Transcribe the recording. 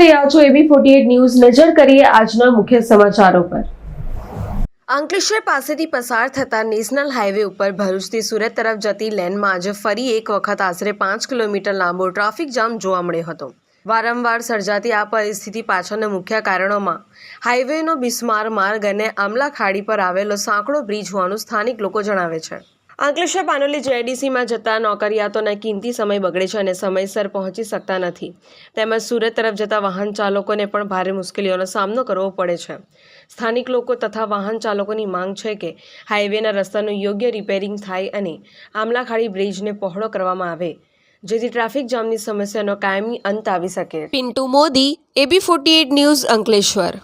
રહ્યા છો એબી forty news. નજર કરીએ આજના મુખ્ય સમાચારો પર. અંકલેશ્વર પાસેથી પસાર થતા નેશનલ હાઈવે ઉપર ભરૂચથી સુરત તરફ જતી લેનમાં આજે ફરી એક વખત આશરે પાંચ કિલોમીટર લાંબો ટ્રાફિક જામ જોવા મળ્યો હતો. વારંવાર સર્જાતી આ પરિસ્થિતિ પાછળના મુખ્ય કારણોમાં હાઈવેનો બિસ્માર માર્ગ અને આમલા ખાડી પર આવેલો સાંકડો બ્રિજ હોવાનું સ્થાનિક લોકો જણાવે છે. અંકલેશ્વર પાનોલી જેડીસીમાં જતા નોકરિયાતોના કિંમતી સમય બગડે છે અને સમયસર પહોંચી શકતા નથી. તેમજ સુરત તરફ જતા વાહન ચાલકોને પણ ભારે મુશ્કેલીઓનો સામનો કરવો પડે છે. સ્થાનિક લોકો તથા વાહન ચાલકોની માંગ છે કે હાઈવેના રસ્તાનું યોગ્ય રિપેરિંગ થાય અને આમલાખાડી બ્રિજને પહોળો કરવામાં આવે, જેથી ટ્રાફિક જામની સમસ્યાનો કાયમી અંત આવી શકે. Pintu Modi, AB forty news Ankleshwar.